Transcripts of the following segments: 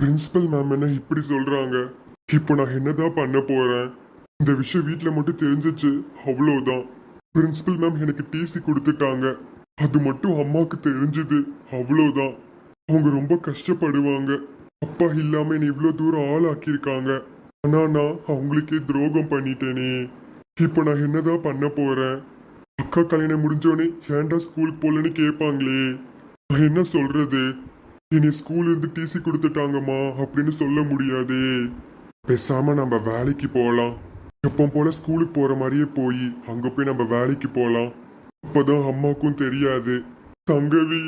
Principal ma'am என்ன இப்படி சொல்றாங்க? இப்போ நான் என்னதான் பண்ண போறேன்? இந்த விஷயம் வீட்டில் மட்டும் தெரிஞ்சிச்சு அவ்வளோதான் பிரின்சிபல் மேம் எனக்கு டிசி கொடுத்துட்டாங்க. அது மட்டும் அம்மாவுக்கு தெரிஞ்சது அவ்வளோதான் அவங்க ரொம்ப கஷ்டப்படுவாங்க. அப்பா இல்லாம என்னை இவ்வளோ தூரம் ஆளாக்கியிருக்காங்க. ஆனா நான் அவங்களுக்கே துரோகம் பண்ணிட்டேனே. இப்போ நான் என்னதான் பண்ண போறேன்? அக்கா கல்யாணம் முடிஞ்சோடனே ஏன்டா ஸ்கூலுக்கு போகலன்னு கேட்பாங்களே நான் என்ன சொல்றது? இனி ஸ்கூல்லேருந்து டிசி கொடுத்துட்டாங்கம்மா அப்படின்னு சொல்ல முடியாதே. பேசாமல் நம்ம வேலைக்கு போகலாம் எப்போ போல ஸ்கூலுக்கு போகிற மாதிரியே போய் அங்கே போய் நம்ம வேலைக்கு போகலாம் அப்போதான் அம்மாவுக்கும் தெரியாது. சங்கவி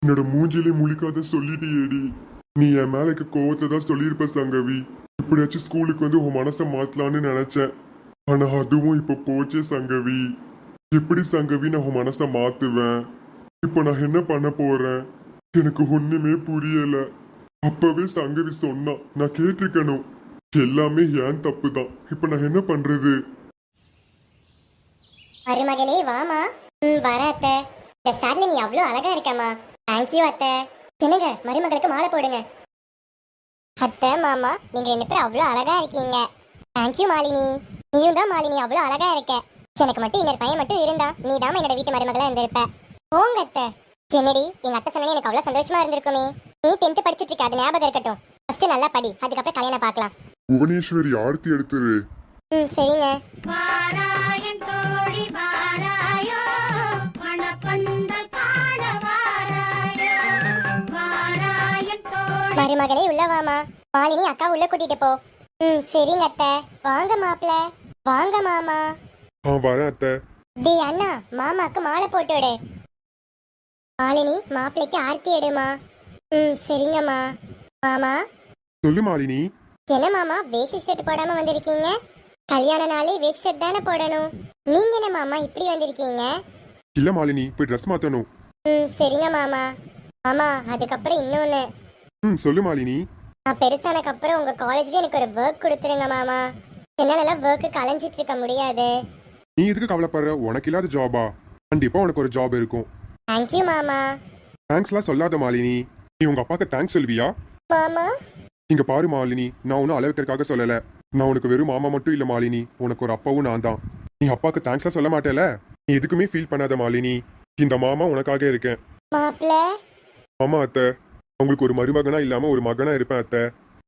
என்னோட மூஞ்சிலே முழிக்காத சொல்லிட்டியேடி. நீ என் மேல இருக்க தான் சொல்லியிருப்ப சங்கவி எப்படியாச்சும் ஸ்கூலுக்கு வந்து உன் மனசை மாற்றலான்னு நினச்சேன். ஆனால் அதுவும் இப்போ போச்சே சங்கவி எப்படி சங்கவி நான் உன் மனசை மாற்றுவேன் இப்போ நான் என்ன பண்ண போகிறேன் எனக்கு ஒண்ணுமே புரியல. அப்பவே சங்கரி சொன்னா நான் கேட்டிருக்கணும். எல்லாமே ஏன் தப்பு தான் இப்போ நான் என்ன பண்றது? மருமகளே வாமா. ம் வர அத்தை. இந்த சாரில நீ அவ்வளோ அழகா இருக்கம்மா தேங்க்யூ அத்தை. என்னங்க மருமகளுக்கு மாலை போடுங்க. அத்தை மாமா நீங்க ரெண்டு பேரும் அவ்வளோ அழகா இருக்கீங்க. Thank you Malini. நீயும் தான் மாலினி அவ்வளோ அழகா இருக்க. எனக்கு மட்டும் இன்னொரு பையன் மட்டும் இருந்தா நீ தான் என்னோட வீட்டு மருமகளா இருந்திருப்ப. போங்க அத்தை. என்னடி எங்க அத்தை சொன்னா எனக்கு அவ்வளோ சந்தோஷமா இருந்திருக்குமே. நீ டென்த் படிச்சிட்டு இருக்க அது ஞாபகம் இருக்கட்டும். ஃபர்ஸ்ட் நல்லா படி அதுக்கப்புறம் கல்யாணம் பார்க்கலாம். புவனேஸ்வரி ஆர்த்தி எடுத்துரு. ம் சரிங்க. மருமகளே உள்ள வாமா. மாலினி அக்கா உள்ள கூட்டிட்டு போ. ம் சரிங்க அத்தை. வாங்க மாப்ள வாங்க மாமா. ஆ வரேன் அத்தை. டேய் அண்ணா மாமாக்கு மாலை போட்டு விடு. மாலினி மாப்பிள்ளைக்கு ஆர்த்தி எடுமா? ம் சரிங்கம்மா. மாமா? சொல்லு மாலினி. என்ன மாமா வேஷ்டி ஷர்ட் போடாம வந்திருக்கீங்க? கல்யாண நாளே வேஷ்டி ஷர்ட் தானே போடணும். நீங்க என்ன மாமா இப்படி வந்திருக்கீங்க? இல்ல மாலினி போய் ட்ரெஸ் மாத்தணும். ம் சரிங்க மாமா. மாமா அதுக்கப்புறம் இன்னொன்னு. ம் சொல்லு மாலினி. நான் பெருசானக்கு அப்புறம் உங்க காலேஜ்ல எனக்கு ஒரு ஒர்க் கொடுத்துருங்க மாமா. என்னாலலாம் ஒர்க்கு கலைஞ்சிட்டு இருக்க முடியாது. நீ எதுக்கு கவலைப்படுற? உனக்கு இல்லாத ஜாபா கண்டிப்பா உனக்கு ஒரு ஜாப் இருக்கும். தேங்க்யூ மாமா. தேங்க்ஸ்லாம் சொல்லாத மாலினி. நீ உங்க அப்பாக்கு தேங்க்ஸ் சொல்வியா மாமா. இங்க பாரு மாலினி. நான் ஒன்றும் அளவுக்கிறதுக்காக சொல்லல. நான் உனக்கு வெறும் மாமா மட்டும் இல்ல மாலினி. உனக்கு ஒரு அப்பாவும் நான் தான். நீ அப்பாக்கு தேங்க்ஸ்லாம் சொல்ல மாட்டேல? நீ எதுக்குமே ஃபீல் பண்ணாத மாலினி. இந்த மாமா உனக்காக இருக்கேன். மாப்பிள்ள. ஆமா அத்தை. உங்களுக்கு ஒரு மருமகனா இல்லாம ஒரு மகனா இருப்பேன் அத்தை.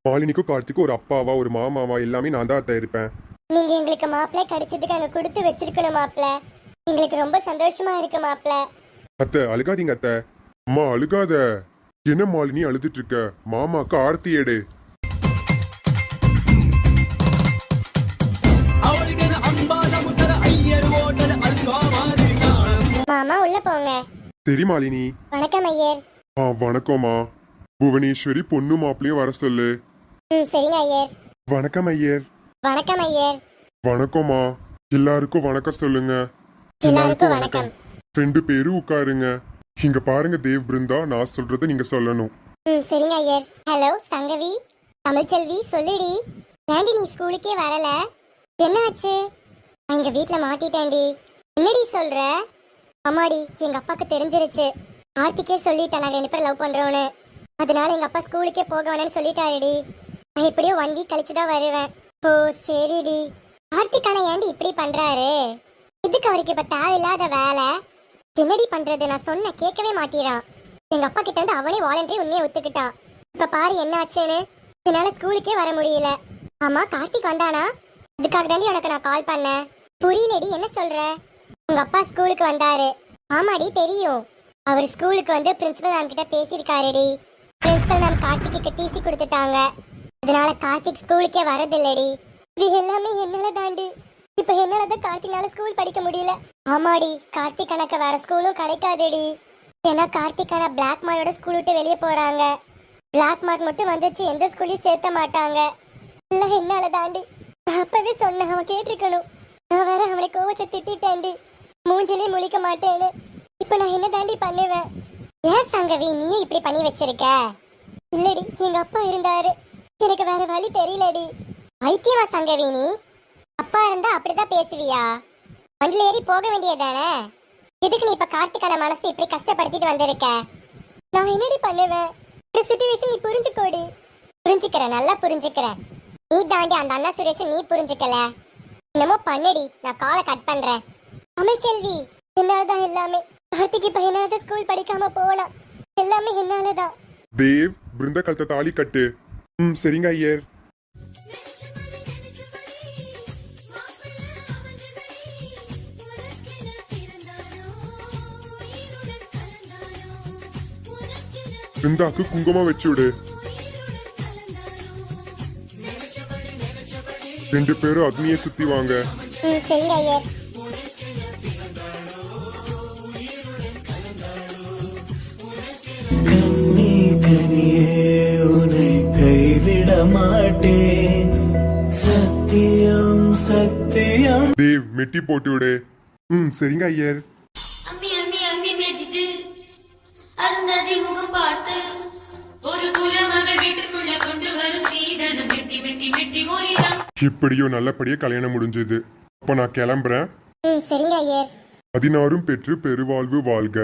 மாலினிக்கும் கார்த்திக்கும் ஒரு அப்பாவா ஒரு மாமாவா எல்லாமே நான் தான் அத்தை இருப்பேன். நீங்க எங்களுக்கு மாப்பிள்ளை கிடைச்சதுக்கு அங்க கொடுத்து வச்சிருக்கணும் மாப்பிள்ள. எங்களுக்கு ரொம்ப சந்தோஷமா இருக்கு மாப்பிள்ள. அத்தை அழுகாதீங்க அத்தை. அம்மா அழுகாத. என்ன மாலினி அழுதுட்டு இருக்க மாமாக்கு ஆர்த்தி எடு. மாமா உள்ள போங்க. சரி மாலினி. வணக்கம் ஐயர். ஆ வணக்கம்மா. புவனேஸ்வரி பொண்ணு மாப்பிளையும் வர சொல்லு. ம் சரிங்க ஐயர். வணக்கம் ஐயர். வணக்கம் ஐயர். வணக்கம்மா. எல்லாருக்கும் வணக்கம் சொல்லுங்க. எல்லாருக்கும் வணக்கம். ரெண்டு பேரும் உட்காருங்க. இங்க பாருங்க தேவ் பிருந்தா நான் சொல்றதை நீங்க சொல்லணும். ம் சரிங்க ஐயர். ஹலோ சங்கவி. தமிழ்ச்செல்வி சொல்லுடி. ஏண்டி நீ ஸ்கூலுக்கே வரல? என்னாச்சு? நான் எங்க வீட்ல மாட்டிட்டேன்டி. என்னடி சொல்ற? ஆமாடி எங்க அப்பாக்கு தெரிஞ்சிருச்சு. ஆர்த்திக்கே சொல்லிட்டேன் நாங்க ரெண்டு பேரும் லவ் பண்றோம்னு. அதனால எங்க அப்பா ஸ்கூலுக்கே போக வேணாம்னு சொல்லிட்டாருடி. நான் எப்படியோ ஒன் வீக் கழிச்சு தான் வருவேன். ஓ சரிடி. ஆர்த்திக்கான ஏண்டி இப்படி பண்றாரு? இதுக்கு அவருக்கு இப்ப தேவையில்லாத வேலை? என்னடி பண்றது? நான் சொன்ன கேட்கவே மாட்டீரா எங்க அப்பா கிட்ட இருந்து அவனே வாலண்டரி உண்மையை ஒத்துக்கிட்டான் இப்ப பாரு என்ன ஆச்சுன்னு? என்னால ஸ்கூலுக்கே வர முடியல. ஆமா கார்த்திக் வந்தானா? அதுக்காக தாண்டி உனக்கு நான் கால் பண்ணேன். புரியலடி என்ன சொல்ற? உங்க அப்பா ஸ்கூலுக்கு வந்தாரு. ஆமாடி தெரியும். அவர் ஸ்கூலுக்கு வந்து பிரின்சிபல் மேம் கிட்ட பேசியிருக்காருடி. பிரின்சிபல் மேம் கார்த்திக்கு டிசி கொடுத்துட்டாங்க. அதனால கார்த்திக் ஸ்கூலுக்கே வரதில்லடி. இது எல்லாமே என்னால தாண்டி. இப்ப என்னால தான் கார்த்திக்னால ஸ்கூல் படிக்க முடியல. ஆமாடி கார்த்திக் கணக்கு வேற ஸ்கூலும் கிடைக்காதேடி. ஏன்னா கார்த்திக் அண்ணா பிளாக் மார்க்கோட ஸ்கூல் விட்டு வெளியே போறாங்க. பிளாக் மார்க் மட்டும் வந்துச்சு எந்த ஸ்கூல்லையும் சேர்த்த மாட்டாங்க. இல்ல என்னால தாண்டி. நான் அப்பவே சொன்னேன் அவன் கேட்டிருக்கணும். நான் வேற அவனை கோவத்தை திட்டிட்டேன்டி. மூஞ்சிலே முழிக்க மாட்டேன்னு. இப்ப நான் என்ன தாண்டி பண்ணுவேன்? ஏன் சங்கவி நீயும் இப்படி பண்ணி வச்சிருக்க? இல்லடி எங்க அப்பா இருந்தாரு. எனக்கு வேற வழி தெரியலடி. ஐத்தியமா சங்கவி நீ? அப்பா இருந்தா அப்படிதான் பேசுவியா? வண்டில ஏறி போக வேண்டியதானே எதுக்கு நீ இப்ப கார்த்திகான மனசு இப்படி கஷ்டப்படுத்திட்டு வந்திருக்க? நான் என்னடி பண்ணுவேன்? ஒரு சுச்சுவேஷன் நீ புரிஞ்சுக்கோடி. புரிஞ்சுக்கிறேன் நல்லா புரிஞ்சுக்கிறேன். நீ தாண்டி அந்த அண்ணா சுரேஷன் நீ புரிஞ்சுக்கல. என்னமோ பண்ணுடி நான் காலை கட் பண்றேன். தமிழ்ச்செல்வி என்னாலதான் எல்லாமே. கார்த்திக் இப்ப என்னாலதான் ஸ்கூல் படிக்காம போனா எல்லாமே என்னாலதான். தேவ் பிருந்த கழுத்த தாலி கட்டு. ம் சரிங்க ஐயர். பிருந்தாக்கு குங்குமம் வச்சு விடு ரெண்டு பேரும் அக்னியை சுத்தி வாங்க சத்தியம் சத்தியம் தேவ் மெட்டி போட்டு விடு ம் சரிங்க ஐயர் அருந்ததி முகம் பார்த்து ஒரு குலமகள் வீட்டுக்குள்ள கொண்டு வரும் சீதனம். மெட்டி மெட்டி மெட்டி மொழிதான். இப்படியோ நல்லபடியா கல்யாணம் முடிஞ்சது. அப்போ நான் கிளம்புறேன். ம் சரிங்க ஐயர். பதினாறும் பெற்று பெருவாழ்வு வாழ்க.